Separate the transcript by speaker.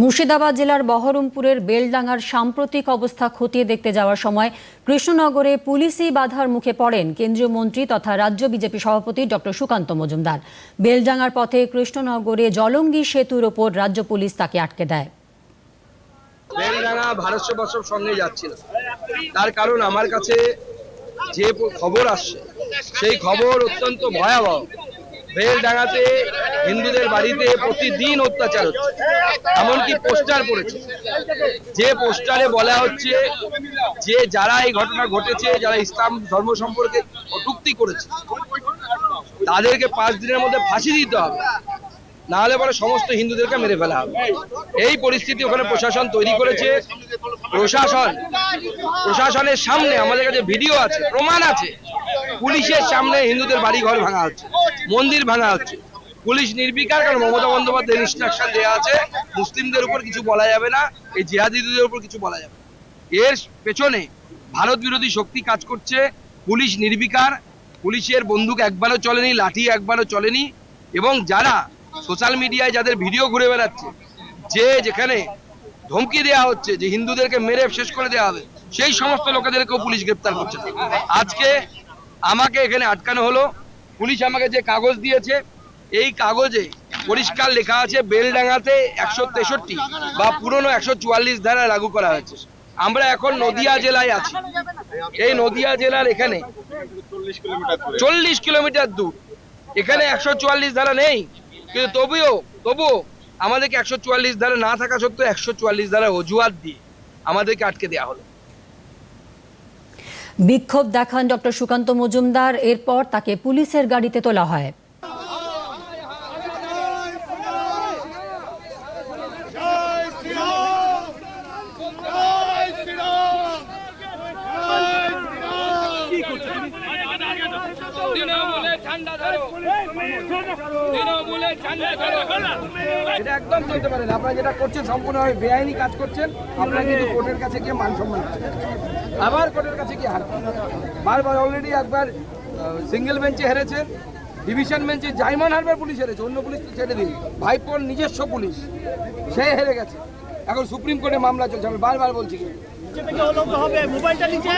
Speaker 1: মুর্শিদাবাদ জেলার বহরমপুরের বেলডাঙ্গার সাম্প্রতিক অবস্থা খতিয়ে দেখতে যাওয়ার সময় কৃষ্ণনগরে পুলিশি বাধার মুখে পড়েন কেন্দ্রীয় মন্ত্রী তথা রাজ্য বিজেপি সভাপতি ডক্টর সুকান্ত মজুমদার। বেলডাঙ্গার পথে কৃষ্ণনগরে জলঙ্গি সেতুর ওপর রাজ্য পুলিশ তাকে আটকে দেয়।
Speaker 2: বেলডাঙ্গা ভারত সঙ্গে যাচ্ছিল। তার কারণ আমার কাছে যে খবর আসছে, সেই খবর অত্যন্ত ভয়াবহ। বেলডাঙ্গাতে হিন্দুদের বাড়িতে প্রতিদিন অত্যাচার হচ্ছে। এমনকি পোস্টার পড়েছে। যে পোস্টারে বলা হচ্ছে যে যারা এই ঘটনা ঘটেছে, যারা ইসলাম ধর্ম সম্পর্কে কটূক্তি করেছে, তাদেরকে পাঁচ দিনের মধ্যে ফাঁসি দিতে হবে। না হলে পরে সমস্ত হিন্দুদেরকে মেরে ফেলা হবে। এই পরিস্থিতি ওখানে প্রশাসন তৈরি করেছে। প্রশাসন, প্রশাসনের সামনে আমাদের কাছে ভিডিও আছে, প্রমাণ আছে। পুলিশের সামনে হিন্দুদের বাড়ি ঘর ভাঙা হচ্ছে, মন্দির ভাঙা হচ্ছে। পুলিশ নির্বিকার কারণ মমতা বন্দ্যোপাধ্যায় ইনস্ট্রাকশন দেওয়া আছে, মুসলিমদের উপর কিছু বলা যাবে না, এই জিহাদিদের উপর কিছু বলা যাবে এর পেছনে ভারত বিরোধী শক্তি কাজ করছে, পুলিশ নির্বিকার, পুলিশের বন্দুক একবারও চলেনি, লাঠি একবারও চলেনি, এবং যারা সোশ্যাল মিডিয়ায় যাদের ভিডিও ঘুরে বেড়াচ্ছে, যে যেখানে ধমকি দেওয়া হচ্ছে যে হিন্দুদেরকে মেরে শেষ করে দেওয়া হবে, সেই সমস্ত লোকেদেরকেও পুলিশ গ্রেপ্তার করছে আজকে আমাকে এখানে আটকানো হলো। পুলিশ আমাকে যে কাগজ দিয়েছে, এই কাগজে পরিষ্কার লেখা আছে, বেলডাঙ্গাতে একশো তেষট্টি বা পুরনো একশো চুয়াল্লিশ ধারা লাগু করা হয়েছে। আমরা এখন নদিয়া জেলায় আছি। এই নদিয়া জেলার এখানে চল্লিশ কিলোমিটার দূর। এখানে একশো চুয়াল্লিশ ধারা নেই। কিন্তু তবুও তবুও আমাদেরকে একশো চুয়াল্লিশ ধারা না থাকা সত্ত্বেও একশো চুয়াল্লিশ ধারা অজুহাত দিয়ে আমাদেরকে আটকে দেওয়া হলো।
Speaker 1: বিক্ষোভ দেখান ডক্টর সুকান্ত মজুমদার। এরপর তাকে পুলিশের গাড়িতে তোলা হয়।
Speaker 3: ধরো। ধরো।
Speaker 2: এটা একদম চলতে পারে আপনারা যেটা করছেন সম্পূর্ণভাবে বেআইনি কাজ করছেন। আপনারা কিন্তু কোর্টের কাছে গিয়ে মান সম্মান আবার কোর্টের কাছে গিয়ে হারবেন বারবার অলরেডি একবার সিঙ্গেল বেঞ্চে হেরেছেন ডিভিশন বেঞ্চে জাইমান হারবার পুলিশ হেরেছে অন্য পুলিশ তো ছেড়ে দিন ভাইপোর নিজস্ব পুলিশ সে হেরে গেছে। এখন সুপ্রিম কোর্টে মামলা চলছে। আমি বারবার বলছি।
Speaker 4: মোবাইলটা নিচে।